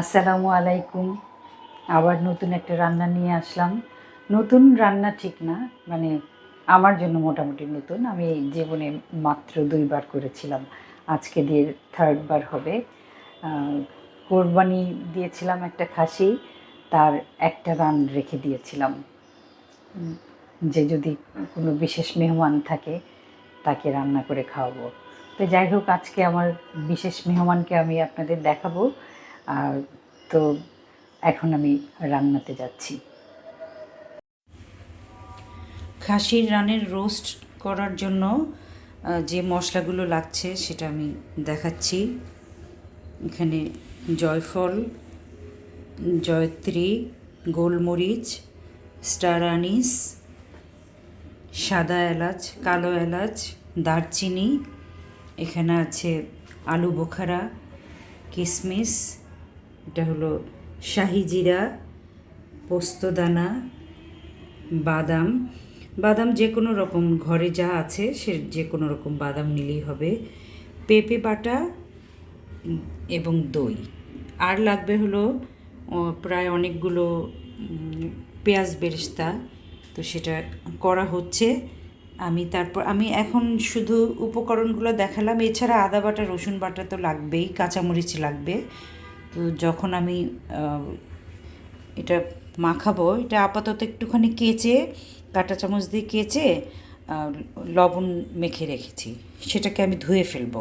আসসালামু আলাইকুম। আবার নতুন একটা রান্না নিয়ে আসলাম। নতুন রান্না ঠিক না মানে আমার জন্য মোটামুটি নতুন। আমি জীবনে মাত্র দুইবার করেছিলাম। আজকে দিয়ে থার্ড বার হবে। কোরবানি দিয়েছিলাম একটা খাসি, তার একটা রান রেখে দিয়েছিলাম। যে যদি কোনো বিশেষ মেহমান থাকে, তাকে রান্না করে খাওয়াবো। তো যাই হোক, আজকে আমার বিশেষ মেহমানকে আমি আপনাদের দেখাবো। আর তো এখন আমি রান্নাতে যাচ্ছি। খাসির রানের রোস্ট করার জন্য যে মশলাগুলো লাগছে সেটা আমি দেখাচ্ছি। এখানে জয়ফল, জয়ত্রী, গোলমরিচ, স্টার আনিস, সাদা এলাচ, কালো এলাচ, দারচিনি, এখানে আছে আলু বোখারা কিশমিশ এটা হলো শাহি জিরা, পোস্তদানা, বাদাম। বাদাম যে কোনো রকম ঘরে যা আছে সে যে কোনো রকম বাদাম নিলেই হবে। পেঁপে বাটা এবং দই। আর লাগবে হলো প্রায় অনেকগুলো পেঁয়াজ বেরেস্তা। তো সেটা করা হচ্ছে। আমি তারপর, আমি এখন শুধু উপকরণগুলো দেখালাম। এছাড়া আদা বাটা, রসুন বাটা তো লাগবেই, কাঁচামরিচ লাগবে। তো যখন আমি এটা মাখাবো, এটা আপাতত একটুখানি কেচে, কাঁটা চামচ দিয়ে কেচে লবণ মেখে রেখেছি। সেটাকে আমি ধুয়ে ফেলব।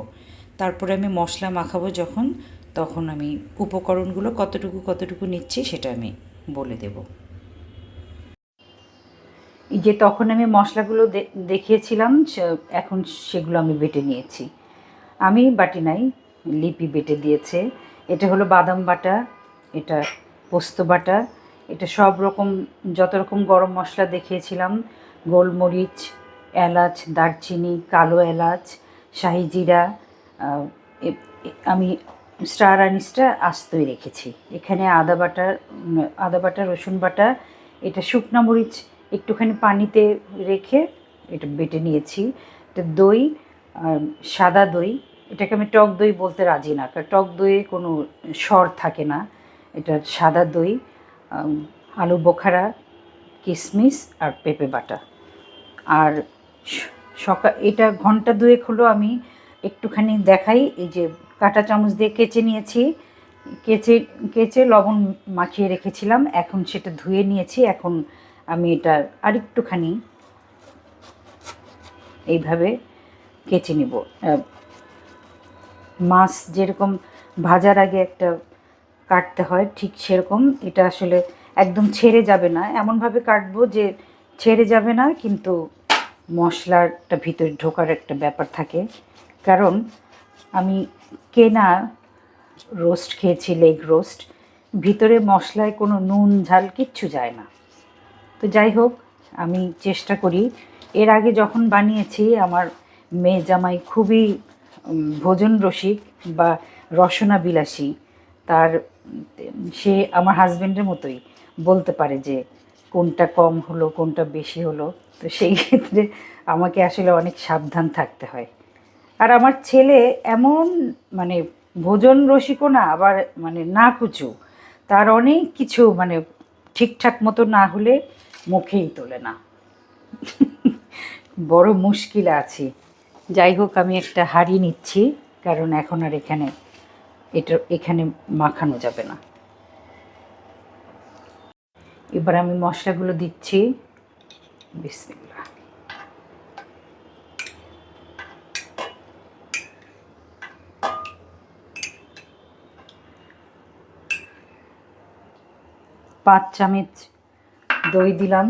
তারপরে আমি মশলা মাখাবো যখন, তখন আমি উপকরণগুলো কতটুকু কতটুকু নিচ্ছি সেটা আমি বলে দেব। যে তখন আমি মশলাগুলো দেখিয়েছিলাম এখন সেগুলো আমি বেটে নিয়েছি। আমি বাটি নাই, লিপি বেটে দিয়েছে। এটা হলো বাদাম বাটা, এটা পোস্ত বাটা, এটা সব রকম, যত রকম গরম মশলা দেখিয়েছিলাম, গোলমরিচ, এলাচ, দারচিনি, কালো এলাচ, শাহি জিরা আমি স্টার আনিসটা আস্তই রেখেছি। এখানে আদা বাটা আদা বাটা, রসুন বাটা, এটা শুকনো মরিচ, একটুখানি পানিতে রেখে এটা বেটে নিয়েছি। এটা দই সাদা দই এটাকে আমি টক দই বলতে রাজি না, কারণ টক দইয়ে কোনো স্বর থাকে না। এটা সাদা দই আলু বোখারা কিশমিশ আর পেঁপে বাটা। আর সকাল এটা ঘণ্টা দুয়েক হলো আমি একটুখানি দেখাই, এই যে কাঁটা চামচ দিয়ে কেচে নিয়েছি। কেচে কেচে লবণ মাখিয়ে রেখেছিলাম, এখন সেটা ধুয়ে নিয়েছি, এখন আমি এটা আরেকটুখানি এইভাবে কেচে নিব। মাছ যেরকম ভাজার আগে একটা কাটতে হয়, ঠিক সেরকম এটা আসলে একদম ছেড়ে যাবে না। এমনভাবে কাটবো যে ছেড়ে যাবে না, কিন্তু মশলাটা ভিতরে ঢোকার একটা ব্যাপার থাকে। কারণ আমি কেনা রোস্ট খেয়েছি, লেগ রোস্ট, ভিতরে মশলায় কোনো নুন, ঝাল কিচ্ছু যায় না। তো যাই হোক, আমি চেষ্টা করি। এর আগে যখন বানিয়েছি, আমার মেয়ে জামাই খুবই ভোজন রসিক বা রসনা বিলাসী, তার, সে আমার হাজবেন্ডের মতোই বলতে পারে যে কোনটা কম হলো, কোনটা বেশি হলো। তো সেই ক্ষেত্রে আমাকে আসলে অনেক সাবধান থাকতে হয়। আর আমার ছেলে এমন মানে ভোজন রসিকও না, আবার মানে না কুচু। তার অনেক কিছু মানে ঠিকঠাক মতো না হলে মুখেই তোলে না। বড় মুশকিল আছি। যাই হোক, আমি একটা হাড়ি নিচ্ছি, কারণ এখন আর এখানে এটা, এখানে মাখানো যাবে না। এবার আমি মশলাগুলো দিচ্ছি। পাঁচ চামচ দই দিলাম।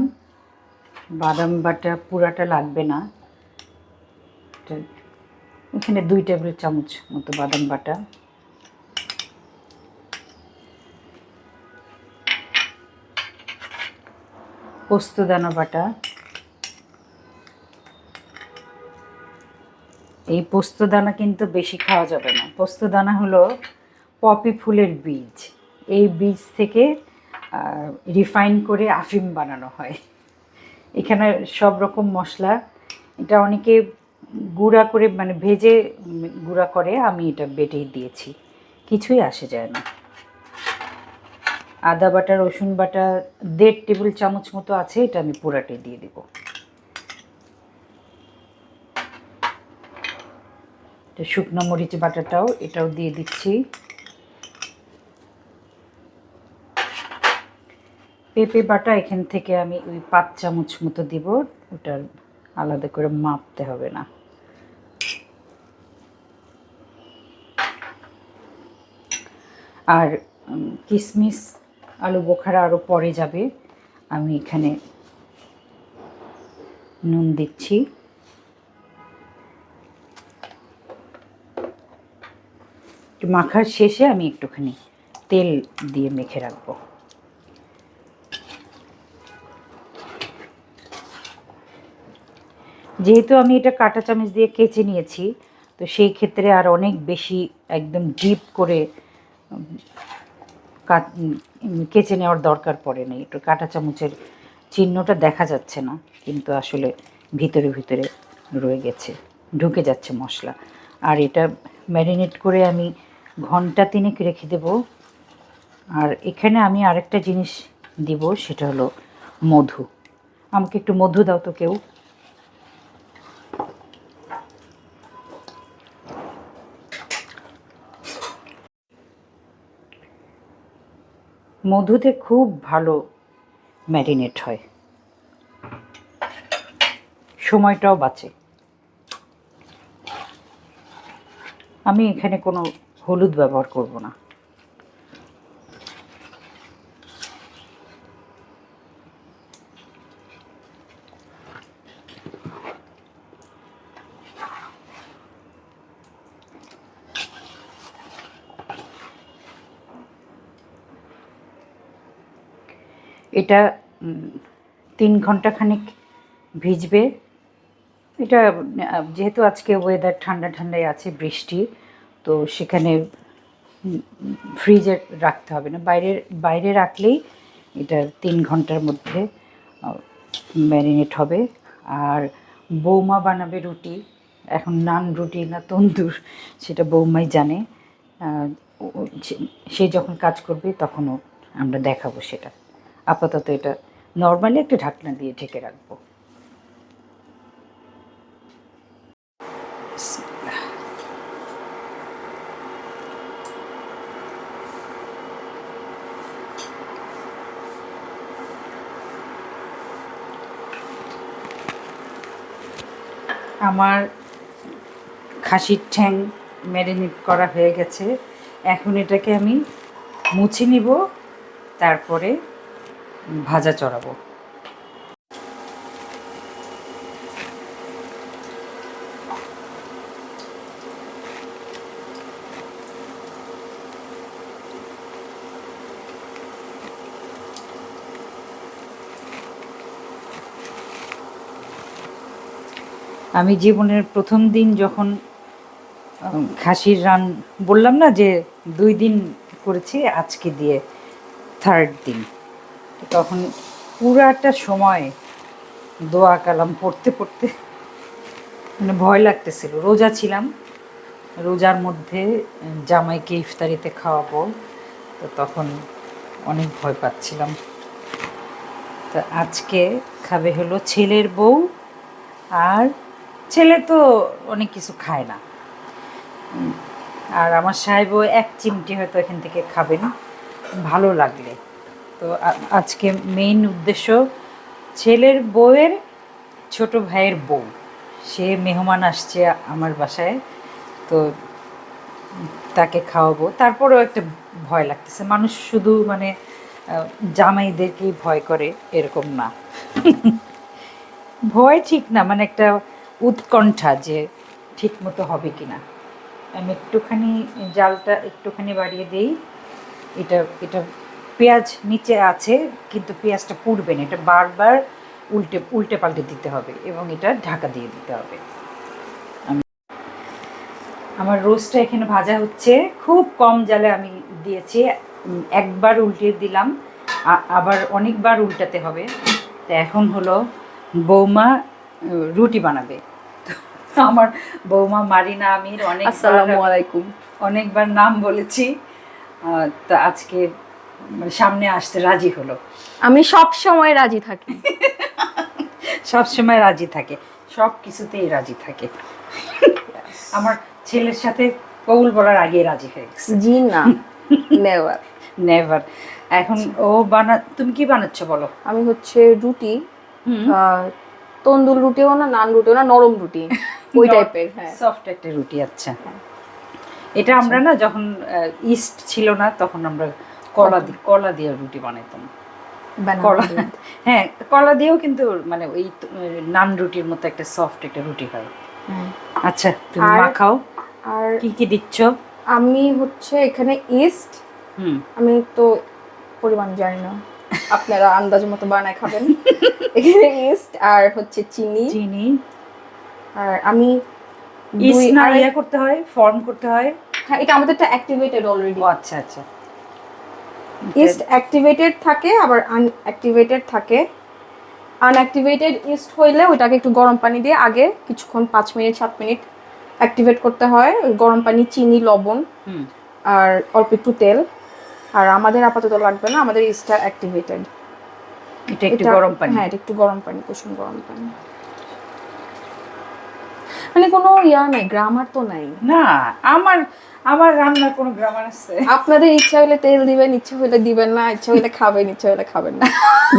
বাদাম বাটা পুরাটা লাগবে না। এখানে দুই টেবিল চামচ মতো বাদাম বাটা। পোস্তদানা বাটা। এই পোস্তদানা কিন্তু বেশি খাওয়া যাবে না। পোস্তদানা হলো পপি ফুলের বীজ। এই বীজ থেকে রিফাইন করে আফিম বানানো হয়। এখানে সব রকম মশলা, এটা অনেকে গুঁড়া করে মানে ভেজে গুঁড়া করে আমি এটা বেটে দিয়েছি। কিছুই আসে যায় না। আদা বাটা, রসুন বাটা, দেড় টেবিল চামচ মতো আছে, এটা আমি পুরাটাই দিয়ে দিব। শুকনো মরিচ বাটাটাও, এটাও দিয়ে দিচ্ছি। পেঁপে বাটা এখান থেকে আমি ওই পাঁচ চামচ মতো দিব, ওটার আলাদা করে মাপতে হবে না। আর কিশমিশ আলু বোখারা আরও পরে যাবে। আমি এখানে নুন দিচ্ছি। মাখার শেষে আমি একটুখানি তেল দিয়ে মেখে রাখব। যেহেতু আমি এটা কাঁটা চামচ দিয়ে কেচে নিয়েছি, তো সেই ক্ষেত্রে আর অনেক বেশি একদম ডিপ করে কেচে নেওয়ার দরকার পড়ে নেই। একটু কাঁটা চামচের চিহ্নটা দেখা যাচ্ছে না, কিন্তু আসলে ভিতরে ভিতরে রয়ে গেছে, ঢুকে যাচ্ছে মশলা। আর এটা ম্যারিনেট করে আমি ঘণ্টা তিনেক রেখে দেব। আর এখানে আমি আরেকটা জিনিস দিব, সেটা হলো মধু। আমাকে একটু মধু দাও তো কেউ। মধুতে খুব ভালো ম্যারিনেট হয়। সময়টাও বাঁচে। আমি এখানে কোনো হলুদ ব্যবহার করব না। এটা তিন ঘণ্টা খানিক ভিজবে। এটা, যেহেতু আজকে ওয়েদার ঠান্ডা ঠান্ডায় আছে, বৃষ্টি, তো সেখানে ফ্রিজে রাখতে হবে না। বাইরে বাইরে রাখলেই এটা তিন ঘণ্টার মধ্যে ম্যারিনেট হবে। আর বৌমা বানাবে রুটি। এখন নান রুটি না তন্দুর, সেটা বৌমাই জানে। সে যখন কাজ করবে, তখনও আমরা দেখাবো সেটা। আপাতত এটা নর্মালি একটা ঢাকনা দিয়ে ঢেকে রাখব। আমার খাসির ঠ্যাং ম্যারিনেট করা হয়ে গেছে। এখন এটাকে আমি মুছে নিব, তারপরে ভাজা চড়াবো। আমি জীবনের প্রথম দিন যখন খাসির রান বললাম না যে দুই দিন করেছি, আজকে দিয়ে থার্ড দিন। তখন পুরাটা সময় দোয়া কালাম পড়তে পড়তে মানে ভয় লাগতেছিল। রোজা ছিলাম। রোজার মধ্যে জামাইকে ইফতারিতে খাওয়াবো। তো তখন অনেক ভয় পাচ্ছিলাম। তো আজকে খাবে হলো ছেলের বউ আর ছেলে তো অনেক কিছু খায় না। আর আমার সাহেবও এক চিমটি হয়তো এখান থেকে খাবেন। ভালো লাগলে। তো আজকে মেইন উদ্দেশ্য ছেলের বউয়ের ছোট ভাইয়ের বউ। সে মেহমান আসছে আমার বাসায়, তো তাকে খাওয়াবো। তারপরেও একটা ভয় লাগতেছে। মানুষ শুধু মানে জামাইদেরকেই ভয় করে এরকম না। ভয় ঠিক না মানে একটা উৎকণ্ঠা যে ঠিক মতো হবে কি না আমি একটুখানি জালটা একটুখানি বাড়িয়ে দিই। এটা এটা পেঁয়াজ নিচে আছে কিন্তু পেঁয়াজটা পুড়বে না। এটা বারবার উল্টে উল্টে পাল্টে দিতে হবে এবং এটা ঢাকা দিয়ে দিতে হবে। আমার রোস্টটা এখানে ভাজা হচ্ছে। খুব কম জালে আমি দিয়েছি। একবার উল্টে দিলাম। আবার অনেকবার উল্টাতে হবে। তো এখন হলো বৌমা রুটি বানাবে। তো আমার বৌমা মারিনা আমির অনেক আসসালামু আলাইকুম। অনেকবার নাম বলেছি। তো আজকে সামনে আসতে রাজি হলো। আমি সব সময় রাজি থাকি। সব সময় রাজি থাকে। সব কিছুতেই রাজি থাকে। আমার ছেলের সাথে কবুল বলার আগে রাজি হয়ে গেছে। জি না নেভার নেভার এখন ও বানা তুমি কি বানাচ্ছ বলো? আমি হচ্ছে রুটি তন্দুর রুটিও না নান রুটিও না নরম রুটি। ওই টাইপের হ্যাঁ। সফট একটা রুটি আচ্ছা। এটা আমরা না যখন ইস্ট ছিল না তখন আমরা কলা কলা দিয়ে রুটি বানাইতাম। কলা হ্যাঁ কলা দিয়েও কিন্তু মানে ওই নান রুটির মতো একটা সফট একটা রুটি হয়। হ্যাঁ। আচ্ছা তুমি মাখাও। আর কি কি দিচ্ছ? আমি হচ্ছে এখানে ইস্ট আমি তো পরিমাণ জানি না। আপনারা আন্দাজ মতো বানায় খাবেন। এখানে ইস্ট আর হচ্ছে চিনি। চিনি। আর আমি ইস্ট না ইয়ে করতে হয় ফর্ম করতে হয়। হ্যাঁ এটা আমাদেরটা অ্যাক্টিভেটেড অলরেডি আচ্ছা আচ্ছা। ইস্ট অ্যাক্টিভেটেড থাকে আবার আনঅ্যাক্টিভেটেড থাকে। আনঅ্যাক্টিভেটেড ইস্ট হইলে ওইটাকে একটু গরম পানি দিয়ে আগে কিছুক্ষণ পাঁচ মিনিট সাত মিনিট অ্যাক্টিভেট করতে হয়। গরম পানি চিনি লবণ আর অল্প একটু তেল। আর আমাদের আপাতত লাগবে না আমাদের ইস্টটা অ্যাক্টিভেটেড এটা একটু গরম পানি। হ্যাঁ এটা একটু গরম পানি কুসুম গরম পানি। মানে কোনো ইয়া নাই গ্রামার তো নাই। না আমার আমার রান্নার কোনো গ্রামার আছে? আপনাদের ইচ্ছা হলে তেল দিবেন ইচ্ছা হলে দিবেন না ইচ্ছা হলে খাবেন ইচ্ছা হলে খাবেন না।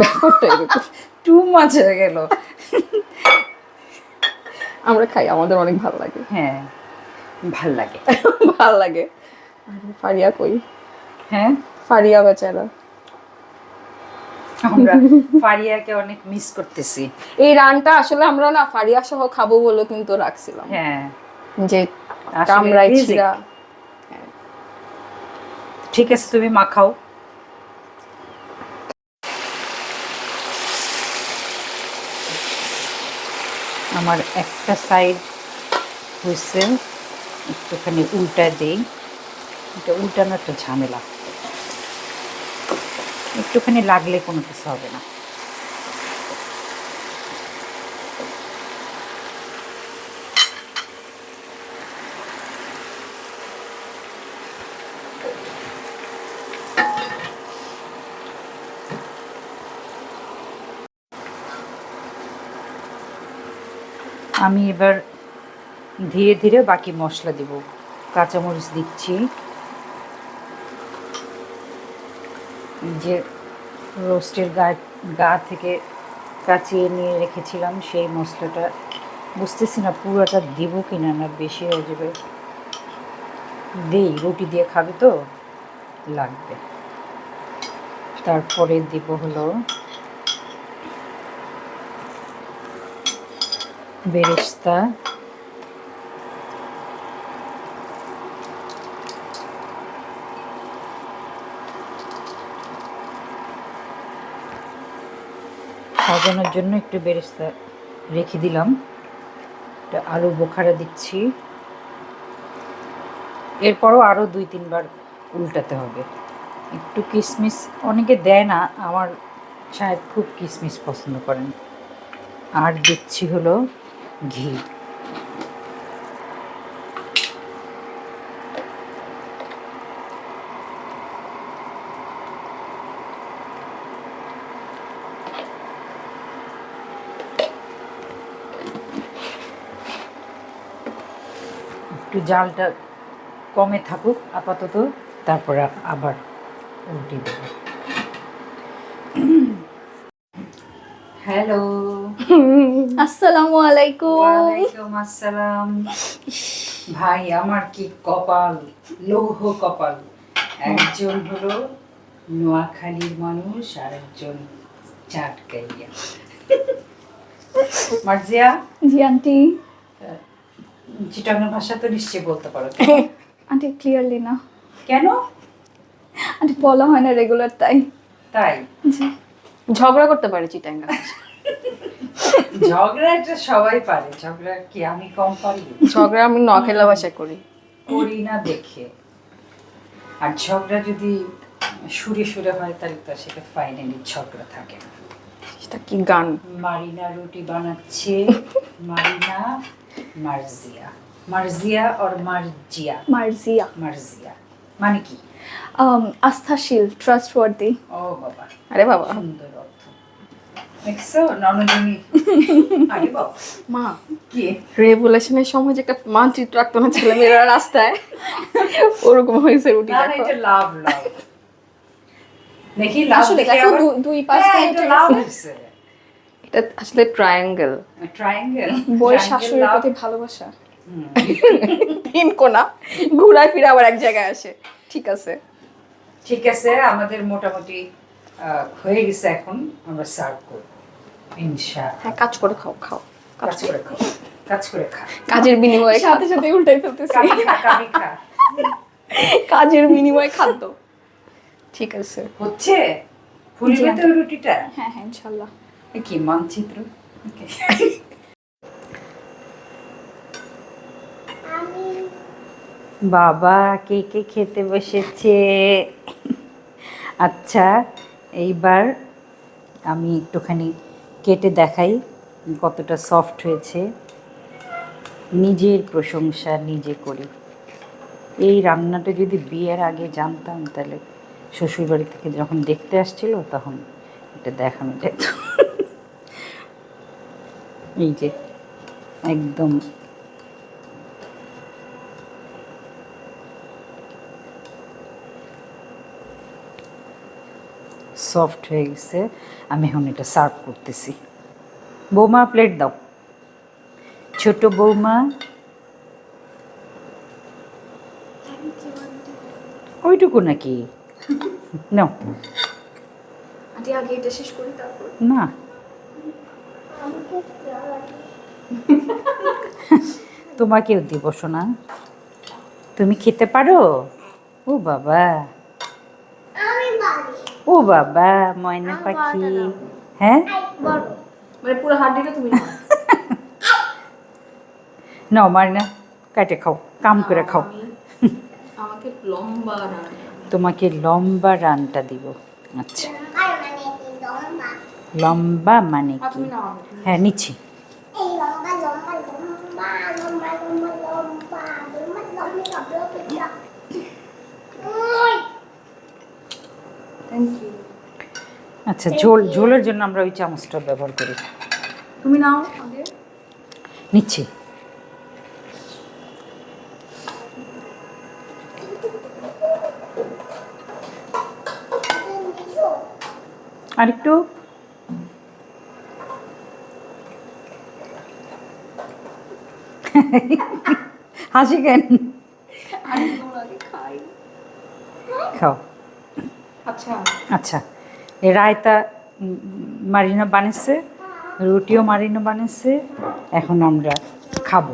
ব্যাপারটা এরকম। টু মাছ হয়ে গেল। আমরা খাই আমাদের অনেক ভালো লাগে। হ্যাঁ ভালো লাগে। ভালো লাগে। ফারিয়া কই? হ্যাঁ? ফারিয়া বেচারা। আমরা ফারিয়াকে অনেক মিস করতেছি। এই রানটা আসলে আমরা না ফারিয়া সহ খাব বলে কিন্তু রাখছিলাম। হ্যাঁ। যে কামরাই busy। ঠিক আছে, তুমি মাখাও। আমার একটা সাইড হয়েছে, একটুখানি উল্টা দেই। এটা উল্টানো একটা ঝামেলা। একটুখানি লাগলে কোনো কিছু হবে না। আমি এবার ধীরে ধীরে বাকি মশলা দিব। কাঁচামরিচ দিচ্ছি। যে রোস্টের গা গা থেকে কাচিয়ে নিয়ে রেখেছিলাম, সেই মশলাটা। বুঝতেছি না পুরোটা দিব কিনা না না বেশি হয়ে যাবে। দেই, রুটি দিয়ে খাবে তো? লাগবে। তারপরে দিব হলো বেরেস্তা সাজানোর জন্য একটু বেরেস্তা রেখে দিলাম। একটা আলু বোখারা দিচ্ছি। এরপরও আরও দুই তিনবার উল্টাতে হবে। একটু কিশমিশ অনেকে দেয় না, আমার শায়দ খুব কিশমিশ পছন্দ করেন। আর দিচ্ছি হলো ঘি। একটু জালটা কমে থাকুক আপাতত। তারপরে আবার উল্টে দেব। হ্যালো। আসসালামু আলাইকুম। ওয়ালাইকুম আসসালাম। ভাই আমার কি কপাল? লৌহ কপাল। একজন হলো নোয়াখালীর মানুষ আর একজন চাটকাইয়া মার্জিয়া? জি আন্টি। চিটাঙ্গের ভাষা তো নিশ্চয়ই বলতে পারো। আন্টি ক্লিয়ারলি না। কেন? আন্টি বলা হয় না রেগুলার তাই। তাই? জি। ঝগড়া করতে পারে চিটাঙ্গা ঝগড়া এটা সবাই পারে। ঝগড়া কি আমি কম পারি? ঝগড়া আমি নখেলা ভাষা করি। করি না দেখে। আর ঝগড়া যদি সুরে সুরে হয় তাহলে তো সেটা ফাইনালি ঝগড়া থাকে না। সেটা কি গান? মারিনা রুটি বানাচ্ছে মারিনা মার্জিয়া। মার্জিয়া আর মার্জিয়া? মার্জিয়া। মার্জিয়া। মানে কি? আস্থাশীল ট্রাস্টওয়ার্দি ও বাবা। আরে বাবা। সুন্দর। মা কি? রেভুলেশনের সময় যে একটা মানচিত্র আঁকতো না ছেলে মেয়েরা রাস্তায় ওরকম হয়েছে রুটি না না দেখো এটা লাভ লাভ দেখি আসলে দেখো দুই পাশ থেকে লাভ হয়েছে। এটা আসলে ট্রায়াঙ্গেল ট্রায়াঙ্গেল বই শাশুড়ির প্রতি ভালোবাসা। তিন কোনা ঘুরায় ফিরে আবার এক জায়গায় আসে। ঠিক আছে। ঠিক আছে আমাদের মোটামুটি হয়ে গেছে এখন আমরা সার্ভ করব। ইনশাআল্লাহ। হ্যাঁ কাজ করে খাও খাও কাজ করে। খাও কাজ করে খা। কাজের বিনিময়ে সাথে সাথে উল্টাই ফেলতেছি। কাবি খা কাজের বিনিময়ে খাদ্য। ঠিক আছে। হচ্ছে? ফুলবে তো রুটিটা? হ্যাঁ হ্যাঁ ইনশাল্লাহ এ কি মানচিত্র? বাবা কে কে খেতে বসেছে? আচ্ছা এইবার আমি একটুখানি কেটে দেখাই কতটা সফট হয়েছে। নিজের প্রশংসা নিজে করি। এই রান্নাটা যদি বিয়ের আগে জানতাম, তাহলে শ্বশুরবাড়ি থেকে যখন দেখতে আসছিল, তখন এটা দেখানো যেত। এই যে, একদম সফট হয়ে গেছে আমি এখন এটা সার্ভ করতেছি। বৌমা প্লেট দাও। ছোট বৌমা। ওইটুকু নাকি? নাও। আন্টি আগে এটা শেষ করি তারপর? না। তোমাকেও দিব শোনা তুমি খেতে পারো? ও বাবা। ও বাবা ময়না পাখি। হ্যাঁ? মানে পুরো হাড্ডিটা তুমি নাও। মারিনা কাটে খাও কাম করে খাও। আমাকে লম্বা তোমাকে লম্বা রানটা দিব। আচ্ছা। লম্বা? মানে কি? হ্যাঁ নিচ্ছি। এই লম্বা লম্বা লম্বা লম্বা লম্বা লম্বা লম্বা লম্বা লম্বা থ্যাংক ইউ আচ্ছা ঝোল ঝোলের জন্য আমরা ওই চামচটা ব্যবহার করি। তুমি নাও আগে। নিচ্ছি। আরেকটু। হাসি কেন? আচ্ছা। আচ্ছা। রায়তা মারিনা বানিয়েছে রুটিও মারিনা বানিয়েছে এখন আমরা খাব।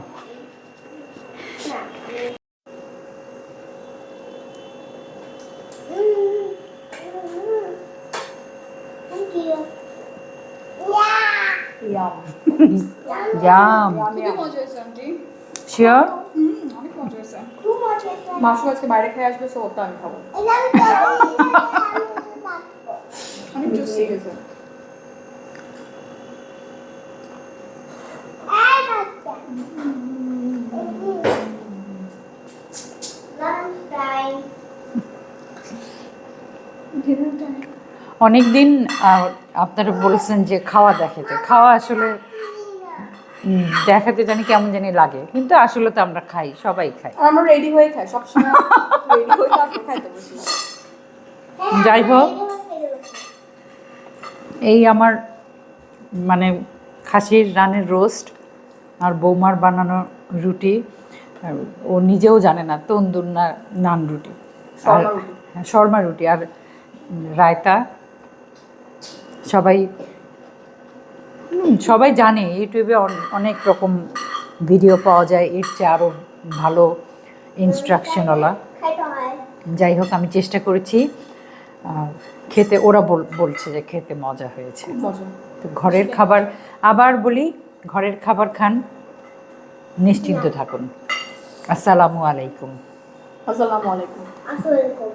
জাম শিওর মাসু আজকে বাইরে খেয়ে আসবে ওটা আমি খাব। অনেক দিন আপনারা বলেছেন যে খাওয়া দেখাতে। খাওয়া আসলে দেখাতে জানি কেমন জানি লাগে কিন্তু আসলে তো আমরা খাই সবাই খাই। আমরা রেডি হয়ে খাই সবসময় যাই হোক এই আমার মানে খাসির রানের রোস্ট আর বৌমার বানানো রুটি ও নিজেও জানে না তন্দুর না নান রুটি। আর রুটি। হ্যাঁ, শর্মা রুটি। আর রায়তা সবাই সবাই জানে ইউটিউবে অনেক রকম ভিডিও পাওয়া যায় এর চেয়ে আরও ভালো ইনস্ট্রাকশনওয়ালা যাই হোক আমি চেষ্টা করেছি খেতে ওরা বল- বলছে যে খেতে মজা হয়েছে। তো ঘরের খাবার আবার বলি ঘরের খাবার খান নিশ্চিন্ত থাকুন। আসসালামু আলাইকুম। আসসালামু আলাইকুম। আসসালামু আলাইকুম।